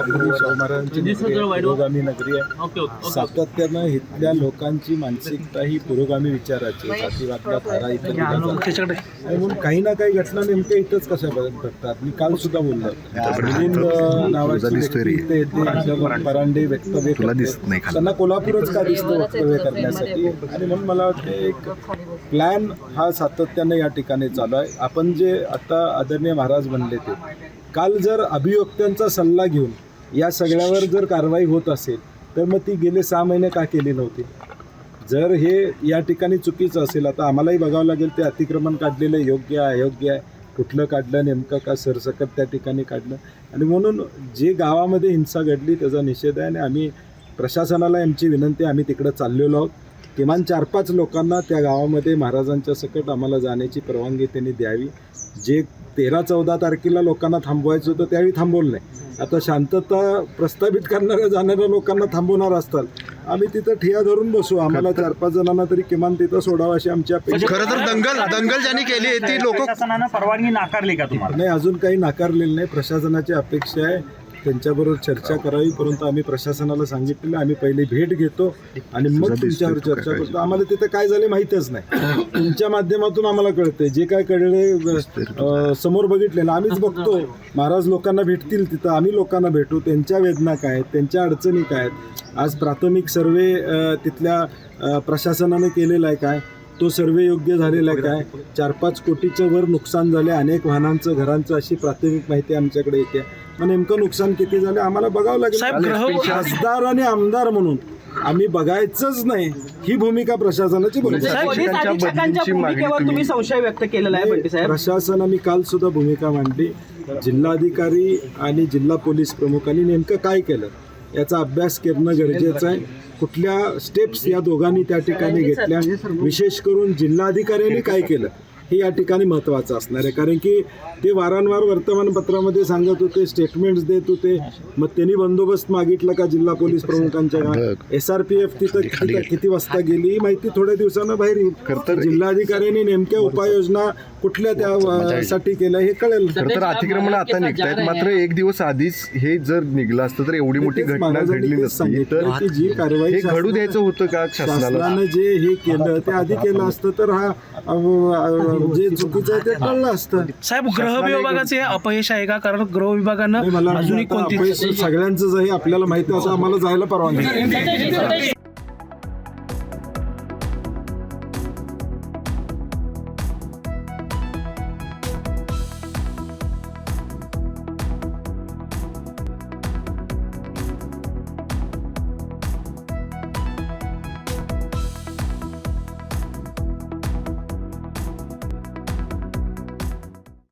शाहू महाराजांची नगरी आहे, पुरोगामी नगरी आहे. सातत्यानं इथल्या लोकांची मानसिकता ही पुरोगामी विचाराची आहे. जातीवादला थारा इथं दिला जातो. आणि म्हणून काही ना काही घटना नेमक्या इथंच कशा बघत घडतात मी काल सुद्धा बोललो मिलिंद नावाची व्यक्ती इथे येते इथं परांडे वक्तव्य करते. त्यांना कोल्हापूरच का दिसतं वक्तव्य करण्यासाठी? आणि म्हणून मला वाटतं एक प्लॅन हा सातत्यानं या ठिकाणी चालू आहे. आपण जे आता आदरणीय महाराज म्हणले ते. काल जर अभियोक्त्यांचा सल्ला घेऊन या सगळ्यावर जर कारवाई होत असेल तर मग ती गेले सहा महिने का केली नव्हती? जर हे या ठिकाणी चुकीचं असेल आता आम्हालाही बघावं लागेल ते अतिक्रमण काढलेलं योग्य आहे अयोग्य आहे. कुठलं काढलं नेमकं का सरसकट त्या ठिकाणी काढलं? आणि म्हणून जे गावामध्ये हिंसा घडली त्याचा निषेध आहे आणि आम्ही प्रशासनाला आमची विनंती आम्ही तिकडं चाललेलो आहोत. किमान चार पाच लोकांना त्या गावामध्ये महाराजांच्या सकट आम्हाला जाण्याची परवानगी त्यांनी द्यावी. जे तेरा चौदा तारखेला लोकांना थांबवायचं होतं त्यावेळी थांबवलं नाही. आता शांतता प्रस्थापित करणाऱ्या जाणाऱ्या लोकांना थांबवणार असतात. आम्ही तिथं ठिया धरून बसू. आम्हाला चार पाच जणांना तरी किमान तिथं सोडावं अशी आमची अपेक्षा खरं तर दंगल दंगल ज्यांनी केली आहे ती लोक प्रशासनानं परवानगी नाकारली का तुम्हाला? नाही अजून काही नाकारलेलं नाही. प्रशासनाची अपेक्षा आहे. त्यांच्याबरोबर चर्चा करावी परंतु आम्ही प्रशासनाला सांगितलेलं आम्ही पहिली भेट घेतो आणि मग तुमच्यावर चर्चा करतो. आम्हाला तिथे काय झाले माहीतच नाही. तुमच्या माध्यमातून आम्हाला कळतंय. जे काय कळले समोर बघितले. ना आम्हीच बघतो. महाराज लोकांना भेटतील तिथं. आम्ही लोकांना भेटू. त्यांच्या वेदना काय आहेत? त्यांच्या अडचणी काय आहेत? आज प्राथमिक सर्वे तिथल्या प्रशासनाने केलेला आहे काय? तो सर्वे योग्य झालेला आहे काय? चार पाच कोटीच्या वर नुकसान झाले अनेक वाहनांचं घरांचं अशी प्राथमिक माहिती आमच्याकडे येते. मग नेमकं नुकसान किती झालं? आम्हाला बघावं लागेल. खासदार आणि आमदार म्हणून आम्ही बघायचंच नाही. ही भूमिका प्रशासनाची भूमिकेवर तुम्ही संशय व्यक्त केलेला आहे बंटी साहेब. प्रशासनाने काल सुद्धा भूमिका मांडली. जिल्हाधिकारी आणि जिल्हा पोलीस प्रमुखांनी नेमकं काय केलं? याचा अभ्यास करणं गरजेचं आहे. कुठल्या स्टेप्स या दोघांनी त्या ठिकाणी घेतल्या? विशेष करून जिल्हाधिकाऱ्यांनी काय केलं? हे या ठिकाणी महत्त्वाचं असणार आहे. कारण की ते वारंवार वर्तमानपत्रामध्ये सांगत होते स्टेटमेंट्स देत होते. मग त्यांनी बंदोबस्त मागितला का जिल्हा पोलीस प्रमुखांच्या? एस आर पी एफ तिथं किती किती वाजता गेली ही माहिती थोड्या दिवसानं बाहेर येईल. जिल्हाधिकाऱ्यांनी नेमक्या उपाययोजना कुठल्या त्या अ, साठी केल्या हे कळेल. खरं तर अतिक्रमण आता निघतायत. मात्र एक दिवस आधीच हे जर निघलं असतं तर एवढी मोठी घटना घडली नसती. तर जी कारवाई घडू द्यायचं होतं का शासनाला? शासनानं जे हे केलं ते आधी केलं असतं तर हा जे चुकीचं आहे ते टळलं असतं साहेब गृह विभागाचे हे अपयश आहे का कारण गृह नाही, विभागानं मला अजूनही कोणती अपयश सगळ्यांचंच आहे आपल्याला माहिती आहे असं आम्हाला जायला परवानगी नाही.